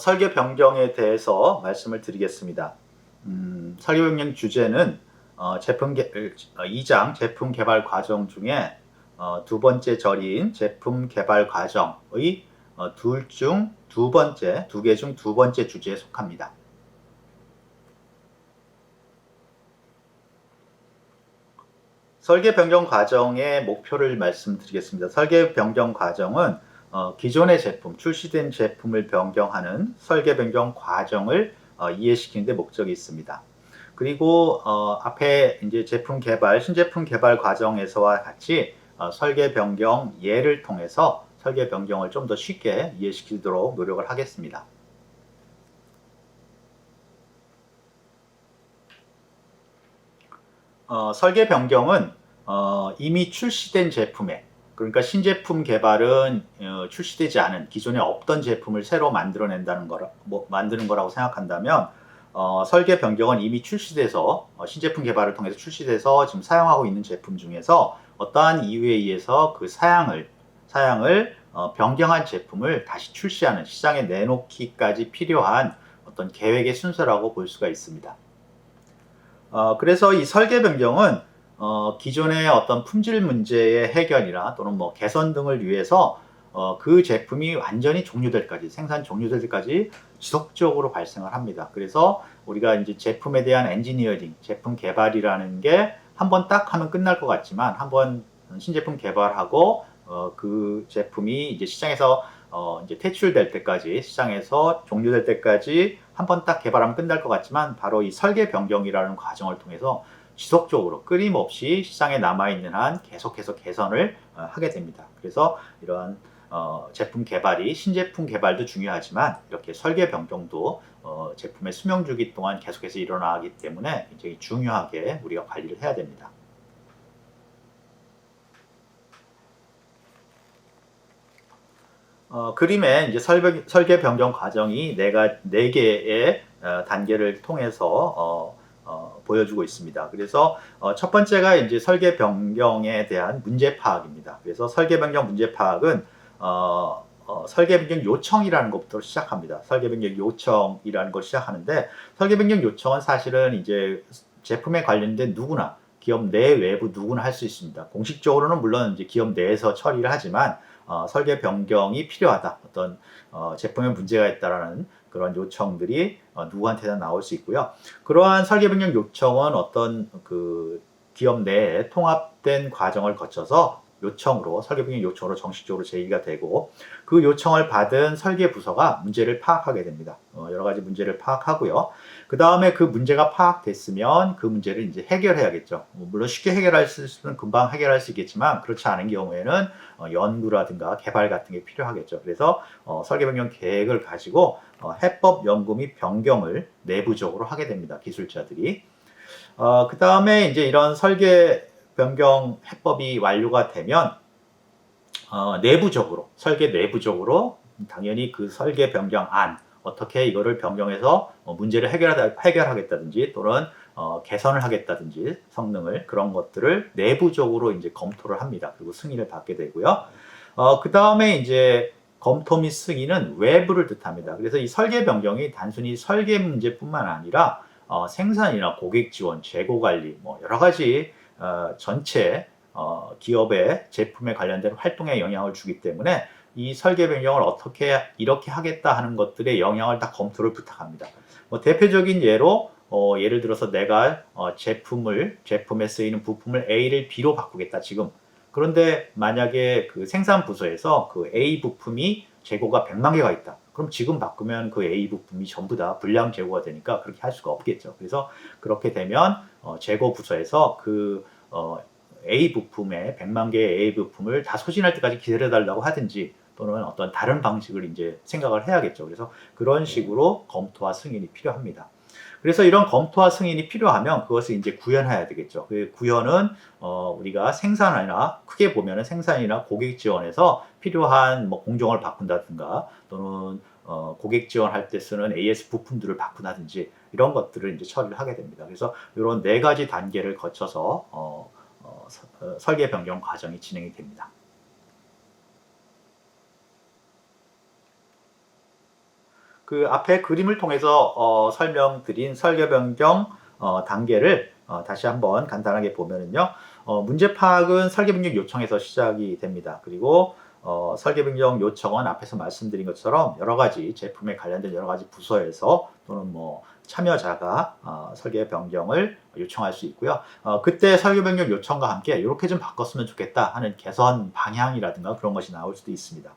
설계 변경에 대해서 말씀을 드리겠습니다. 음, 설계 변경 주제는 어, 제품 개, 어, 2장 제품 개발 과정 중에 어, 두 번째 절인 제품 개발 과정의 어, 둘중 두 번째, 두 개 중 두 번째 주제에 속합니다. 설계 변경 과정의 목표를 말씀드리겠습니다. 설계 변경 과정은 어, 기존의 제품, 출시된 제품을 변경하는 설계 변경 과정을 어, 이해시키는 데 목적이 있습니다. 그리고 어, 앞에 이제 제품 개발, 신제품 개발 과정에서와 같이 어, 설계 변경 예를 통해서 설계 변경을 좀 더 쉽게 이해시키도록 노력을 하겠습니다. 어, 설계 변경은 어, 이미 출시된 제품에 그러니까 신제품 개발은 어, 출시되지 않은 기존에 없던 제품을 새로 만들어낸다는 거라 뭐 만드는 거라고 생각한다면 어, 설계 변경은 이미 출시돼서 어, 신제품 개발을 통해서 출시돼서 지금 사용하고 있는 제품 중에서 어떠한 이유에 의해서 그 사양을 사양을 어, 변경한 제품을 다시 출시하는 시장에 내놓기까지 필요한 어떤 계획의 순서라고 볼 수가 있습니다. 어, 그래서 이 설계 변경은 어, 기존의 어떤 품질 문제의 해결이나 또는 뭐 개선 등을 위해서 어, 그 제품이 완전히 종료될 때까지 생산 종료될 때까지 지속적으로 발생을 합니다. 그래서 우리가 이제 제품에 대한 엔지니어링, 제품 개발이라는 게 한 번 딱 하면 끝날 것 같지만 한 번 신제품 개발하고 어, 그 제품이 이제 시장에서 어, 이제 퇴출될 때까지 시장에서 종료될 때까지 한 번 딱 개발하면 끝날 것 같지만 바로 이 설계 변경이라는 과정을 통해서 지속적으로 끊임없이 시장에 남아있는 한 계속해서 개선을 어, 하게 됩니다. 그래서 이러한 어, 제품 개발이 신제품 개발도 중요하지만 이렇게 설계 변경도 어, 제품의 수명 주기 동안 계속해서 일어나기 때문에 굉장히 중요하게 우리가 관리를 해야 됩니다. 어, 그림에 이제 설계, 설계 변경 과정이 네가 네 개의 어, 단계를 통해서 어, 어, 보여주고 있습니다. 그래서 어, 첫 번째가 이제 설계 변경에 대한 문제 파악입니다. 그래서 설계 변경 문제 파악은 어, 어, 설계 변경 요청이라는 것부터 시작합니다. 설계 변경 요청이라는 걸 시작하는데 설계 변경 요청은 사실은 이제 제품에 관련된 누구나 기업 내 외부 누구나 할 수 있습니다. 공식적으로는 물론 이제 기업 내에서 처리를 하지만 어, 설계 변경이 필요하다. 어떤 어, 제품에 문제가 있다라는 그런 요청들이 어, 누구한테나 나올 수 있고요. 그러한 설계 변경 요청은 어떤 그 기업 내에 통합된 과정을 거쳐서 요청으로 설계 변경 요청으로 정식적으로 제기가 되고 그 요청을 받은 설계 부서가 문제를 파악하게 됩니다. 어, 여러 가지 문제를 파악하고요. 그 다음에 그 문제가 파악됐으면 그 문제를 이제 해결해야겠죠. 뭐 물론 쉽게 해결할 수는 금방 해결할 수 있겠지만 그렇지 않은 경우에는 어, 연구라든가 개발 같은 게 필요하겠죠. 그래서 어, 설계 변경 계획을 가지고 어, 해법 연구 및 변경을 내부적으로 하게 됩니다. 기술자들이. 어, 그 다음에 이제 이런 설계 변경 해법이 완료가 되면 어, 내부적으로 설계 내부적으로 당연히 그 설계 변경안 어떻게 이거를 변경해서 어, 문제를 해결하다, 해결하겠다든지 또는 어, 개선을 하겠다든지 성능을 그런 것들을 내부적으로 이제 검토를 합니다. 그리고 승인을 받게 되고요. 어, 그 다음에 이제 검토 및 승인은 외부를 뜻합니다. 그래서 이 설계 변경이 단순히 설계 문제뿐만 아니라 어, 생산이나 고객 지원, 재고 관리, 뭐 여러 가지 어, 전체 어, 기업의 제품에 관련된 활동에 영향을 주기 때문에 이 설계 변경을 어떻게 이렇게 하겠다 하는 것들의 영향을 다 검토를 부탁합니다. 뭐 대표적인 예로 어, 예를 들어서 내가 어, 제품을 제품에 쓰이는 부품을 A를 B로 바꾸겠다 지금 그런데 만약에 그 생산 부서에서 그 A 부품이 재고가 100만 개가 있다. 그럼 지금 바꾸면 그 A 부품이 전부 다 불량 재고가 되니까 그렇게 할 수가 없겠죠. 그래서 그렇게 되면 어, 재고 부서에서 그 어, A 부품의 100만 개의 A 부품을 다 소진할 때까지 기다려달라고 하든지 또는 어떤 다른 방식을 이제 생각을 해야겠죠. 그래서 그런 식으로 검토와 승인이 필요합니다. 그래서 이런 검토와 승인이 필요하면 그것을 이제 구현해야 되겠죠. 그 구현은 어, 우리가 생산이나 크게 보면은 생산이나 고객 지원에서 필요한 뭐 공정을 바꾼다든가 또는 어, 고객 지원할 때 쓰는 AS 부품들을 바꾼다든지 이런 것들을 이제 처리를 하게 됩니다. 그래서 이런 네 가지 단계를 거쳐서 어, 어, 서, 어, 설계 변경 과정이 진행이 됩니다. 그 앞에 그림을 통해서 어, 설명드린 설계 변경 어, 단계를 어, 다시 한번 간단하게 보면은요. 어, 문제 파악은 설계 변경 요청에서 시작이 됩니다. 그리고 어, 설계 변경 요청은 앞에서 말씀드린 것처럼 여러 가지 제품에 관련된 여러 가지 부서에서 또는 뭐 참여자가 어, 설계 변경을 요청할 수 있고요. 어, 그때 설계 변경 요청과 함께 이렇게 좀 바꿨으면 좋겠다 하는 개선 방향이라든가 그런 것이 나올 수도 있습니다.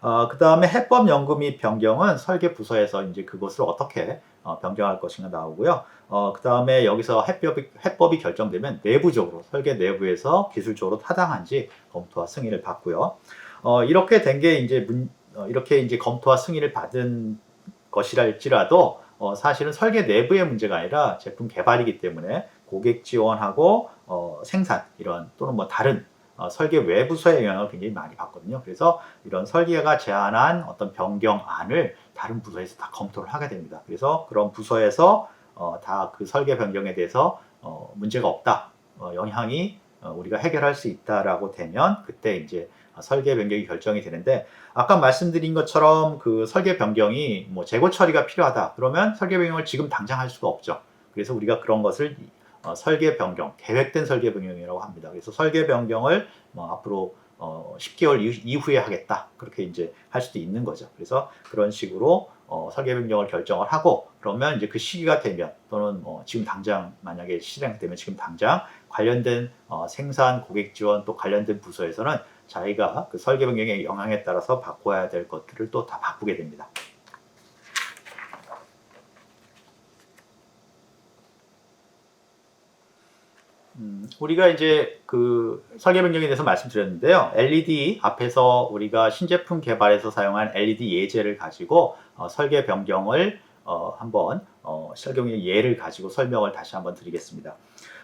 어, 그 다음에 해법 연구 및 변경은 설계 부서에서 이제 그것을 어떻게 어, 변경할 것인가 나오고요. 어, 그 다음에 여기서 해법이, 해법이 결정되면 내부적으로 설계 내부에서 기술적으로 타당한지 검토와 승인을 받고요. 어, 이렇게 된 게 이제 문, 어, 이렇게 이제 검토와 승인을 받은 것이랄지라도 어, 사실은 설계 내부의 문제가 아니라 제품 개발이기 때문에 고객 지원하고 어, 생산 이런 또는 뭐 다른 어, 설계 외부서의 영향을 굉장히 많이 받거든요. 그래서 이런 설계가 제안한 어떤 변경안을 다른 부서에서 다 검토를 하게 됩니다. 그래서 그런 부서에서 어, 다 그 설계 변경에 대해서 어, 문제가 없다, 어, 영향이 어, 우리가 해결할 수 있다라고 되면 그때 이제 설계 변경이 결정이 되는데 아까 말씀드린 것처럼 그 설계 변경이 뭐 재고 처리가 필요하다 그러면 설계 변경을 지금 당장 할 수가 없죠. 그래서 우리가 그런 것을 어, 설계 변경, 계획된 설계 변경이라고 합니다. 그래서 설계 변경을 뭐 앞으로 어, 10개월 이후, 에 하겠다 그렇게 이제 할 수도 있는 거죠. 그래서 그런 식으로 어, 설계 변경을 결정을 하고 그러면 이제 그 시기가 되면 또는 뭐 지금 당장 만약에 실행되면 지금 당장 관련된 어, 생산 고객 지원 또 관련된 부서에서는 자기가 그 설계 변경의 영향에 따라서 바꿔야 될 것들을 또 다 바꾸게 됩니다. 음, 우리가 이제 그 설계 변경에 대해서 말씀드렸는데요. LED 앞에서 우리가 신제품 개발에서 사용한 LED 예제를 가지고 어, 설계 변경을 어, 한번 어, 변경 예를 가지고 설명을 다시 한번 드리겠습니다.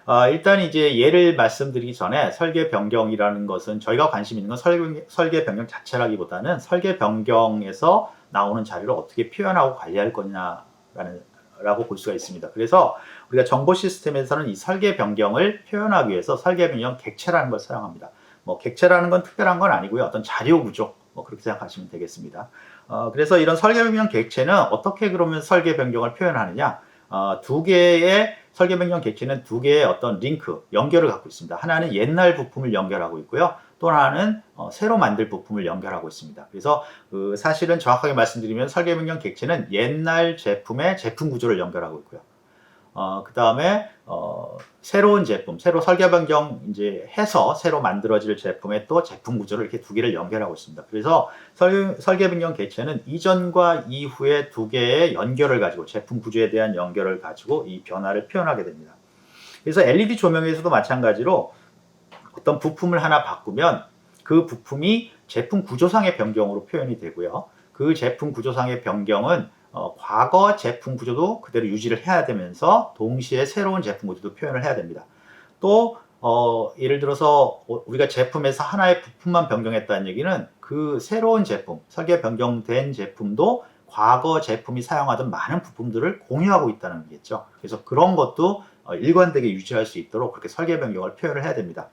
어, 일단 이제 예를 말씀드리기 전에 설계 변경이라는 것은 저희가 관심 있는 건 설계, 설계 변경 자체라기보다는 설계 변경에서 나오는 자료를 어떻게 표현하고 관리할 거냐라는 라고 볼 수가 있습니다. 그래서 우리가 정보 시스템에서는 이 설계 변경을 표현하기 위해서 설계 변경 객체라는 걸 사용합니다. 뭐 객체라는 건 특별한 건 아니고요. 어떤 자료 구조 뭐 그렇게 생각하시면 되겠습니다. 어, 그래서 이런 설계 변경 객체는 어떻게 그러면 설계 변경을 표현하느냐? 어, 두 개의 설계 변경 객체는 두 개의 어떤 링크 연결을 갖고 있습니다. 하나는 옛날 부품을 연결하고 있고요. 또 하나는 어, 새로 만들 부품을 연결하고 있습니다. 그래서 그 사실은 정확하게 말씀드리면 설계 변경 객체는 옛날 제품의 제품 구조를 연결하고 있고요. 어, 그 다음에 어, 새로운 제품, 새로 설계 변경 이제 해서 새로 만들어질 제품의 또 제품 구조를 이렇게 두 개를 연결하고 있습니다. 그래서 설, 설계 변경 객체는 이전과 이후의 두 개의 연결을 가지고 제품 구조에 대한 연결을 가지고 이 변화를 표현하게 됩니다. 그래서 LED 조명에서도 마찬가지로 어떤 부품을 하나 바꾸면 그 부품이 제품 구조상의 변경으로 표현이 되고요. 그 제품 구조상의 변경은 어, 과거 제품 구조도 그대로 유지를 해야 되면서 동시에 새로운 제품 구조도 표현을 해야 됩니다. 또 어, 예를 들어서 우리가 제품에서 하나의 부품만 변경했다는 얘기는 그 새로운 제품, 설계 변경된 제품도 과거 제품이 사용하던 많은 부품들을 공유하고 있다는 얘기겠죠. 그래서 그런 것도 어, 일관되게 유지할 수 있도록 그렇게 설계 변경을 표현을 해야 됩니다.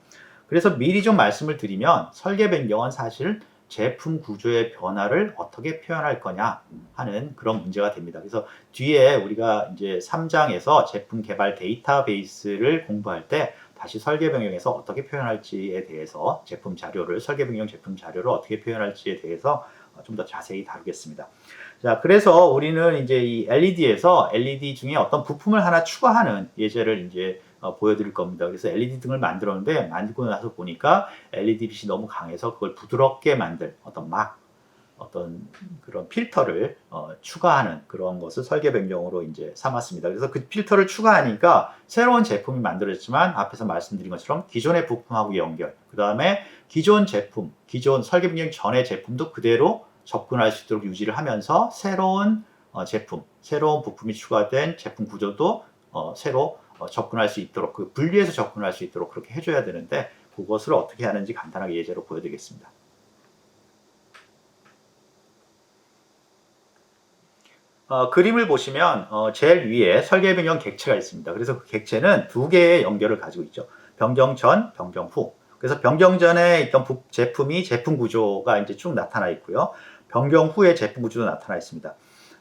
그래서 미리 좀 말씀을 드리면 설계 변경은 사실 제품 구조의 변화를 어떻게 표현할 거냐 하는 그런 문제가 됩니다. 그래서 뒤에 우리가 이제 3장에서 제품 개발 데이터베이스를 공부할 때 다시 설계 변경에서 어떻게 표현할지에 대해서 제품 자료를 설계 변경 제품 자료를 어떻게 표현할지에 대해서 좀 더 자세히 다루겠습니다. 자, 그래서 우리는 이제 이 LED에서 LED 중에 어떤 부품을 하나 추가하는 예제를 이제 어, 보여드릴 겁니다. 그래서 LED 등을 만들었는데 만들고 나서 보니까 LED 빛이 너무 강해서 그걸 부드럽게 만들 어떤 막 어떤 그런 필터를 어, 추가하는 그런 것을 설계 변경으로 이제 삼았습니다. 그래서 그 필터를 추가하니까 새로운 제품이 만들어졌지만 앞에서 말씀드린 것처럼 기존의 부품하고 연결, 그 다음에 기존 제품, 기존 설계 변경 전의 제품도 그대로 접근할 수 있도록 유지를 하면서 새로운 어, 제품, 새로운 부품이 추가된 제품 구조도 어, 새로 어, 접근할 수 있도록 그 분리해서 접근할 수 있도록 그렇게 해줘야 되는데 그것을 어떻게 하는지 간단하게 예제로 보여드리겠습니다. 어, 그림을 보시면 어, 제일 위에 설계 변경 객체가 있습니다. 그래서 그 객체는 두 개의 연결을 가지고 있죠. 변경 전, 변경 후. 그래서 변경 전에 있던 부, 제품이 제품 구조가 이제 쭉 나타나 있고요. 변경 후에 제품 구조도 나타나 있습니다.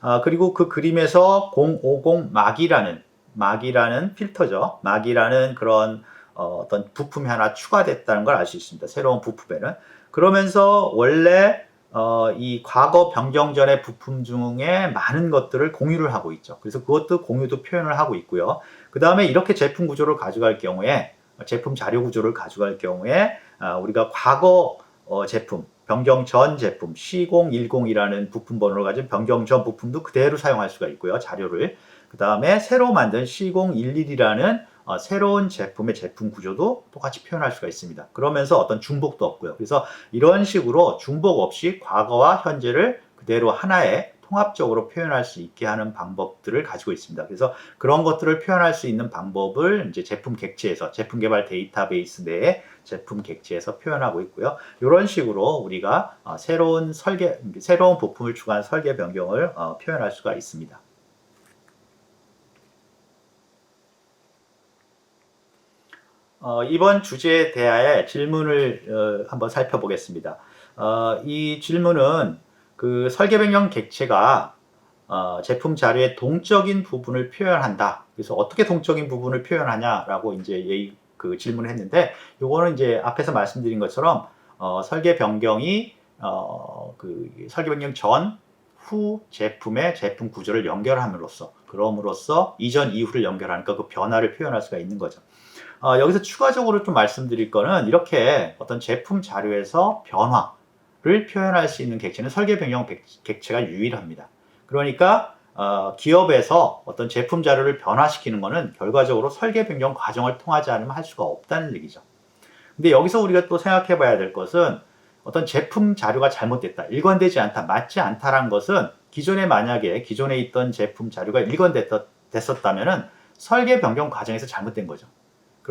아, 그리고 그 그림에서 050 막이라는 막이라는 필터죠. 막이라는 그런 어, 떤 부품이 하나 추가됐다는 걸 알 수 있습니다. 새로운 부품에는 그러면서 원래 어, 이 과거 변경 전의 부품 중에 많은 것들을 공유를 하고 있죠. 그래서 그것도 공유도 표현을 하고 있고요. 그 다음에 이렇게 제품 구조를 가져갈 경우에 제품 자료 구조를 가져갈 경우에 아, 우리가 과거 어, 제품 변경 전 제품 C010이라는 부품 번호를 가진 변경 전 부품도 그대로 사용할 수가 있고요. 자료를 그 다음에 새로 만든 C011이라는 어, 새로운 제품의 제품 구조도 똑같이 표현할 수가 있습니다. 그러면서 어떤 중복도 없고요. 그래서 이런 식으로 중복 없이 과거와 현재를 그대로 하나의 통합적으로 표현할 수 있게 하는 방법들을 가지고 있습니다. 그래서 그런 것들을 표현할 수 있는 방법을 이제 제품 객체에서 제품 개발 데이터베이스 내에 제품 객체에서 표현하고 있고요. 이런 식으로 우리가 어, 새로운 설계, 새로운 부품을 추가한 설계 변경을 어, 표현할 수가 있습니다. 어, 이번 주제에 대하여 질문을 어, 한번 살펴보겠습니다. 어, 이 질문은 그 설계 변경 객체가 어, 제품 자료의 동적인 부분을 표현한다. 그래서 어떻게 동적인 부분을 표현하냐라고 이제 예의, 그 질문을 했는데, 요거는 이제 앞에서 말씀드린 것처럼 어, 설계 변경이 어, 그 설계 변경 전, 후 제품의 제품 구조를 연결함으로써, 그럼으로써 이전 이후를 연결하니까 그 변화를 표현할 수가 있는 거죠. 어, 여기서 추가적으로 좀 말씀드릴 거는 이렇게 어떤 제품 자료에서 변화를 표현할 수 있는 객체는 설계 변경 객체가 유일합니다. 그러니까 어, 기업에서 어떤 제품 자료를 변화시키는 것은 결과적으로 설계 변경 과정을 통하지 않으면 할 수가 없다는 얘기죠. 근데 여기서 우리가 또 생각해 봐야 될 것은 어떤 제품 자료가 잘못됐다, 일관되지 않다, 맞지 않다란 것은 기존에 만약에 기존에 있던 제품 자료가 일관됐었다면은 설계 변경 과정에서 잘못된 거죠.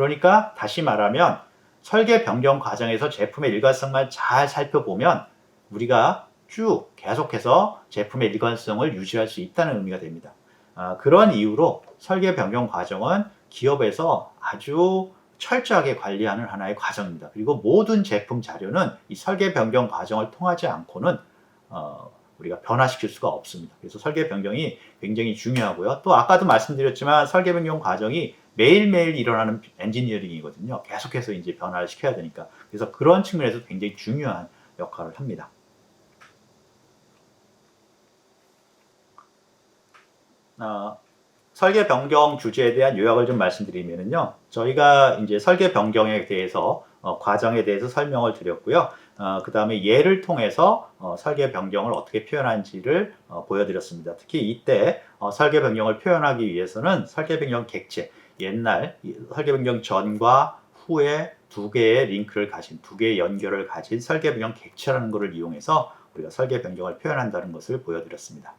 그러니까 다시 말하면 설계 변경 과정에서 제품의 일관성만 잘 살펴보면 우리가 쭉 계속해서 제품의 일관성을 유지할 수 있다는 의미가 됩니다. 아, 그런 이유로 설계 변경 과정은 기업에서 아주 철저하게 관리하는 하나의 과정입니다. 그리고 모든 제품 자료는 이 설계 변경 과정을 통하지 않고는 어, 우리가 변화시킬 수가 없습니다. 그래서 설계 변경이 굉장히 중요하고요. 또 아까도 말씀드렸지만 설계 변경 과정이 매일매일 일어나는 엔지니어링이거든요. 계속해서 이제 변화를 시켜야 되니까. 그래서 그런 측면에서 굉장히 중요한 역할을 합니다. 어, 설계 변경 주제에 대한 요약을 좀 말씀드리면요. 저희가 이제 설계 변경에 대해서 어, 과정에 대해서 설명을 드렸고요. 어, 그 다음에 예를 통해서 어, 설계 변경을 어떻게 표현한지를 어, 보여드렸습니다. 특히 이때 어, 설계 변경을 표현하기 위해서는 설계 변경 객체, 옛날 설계 변경 전과 후에 두 개의 링크를 가진 두 개의 연결을 가진 설계 변경 객체라는 것을 이용해서 우리가 설계 변경을 표현한다는 것을 보여드렸습니다.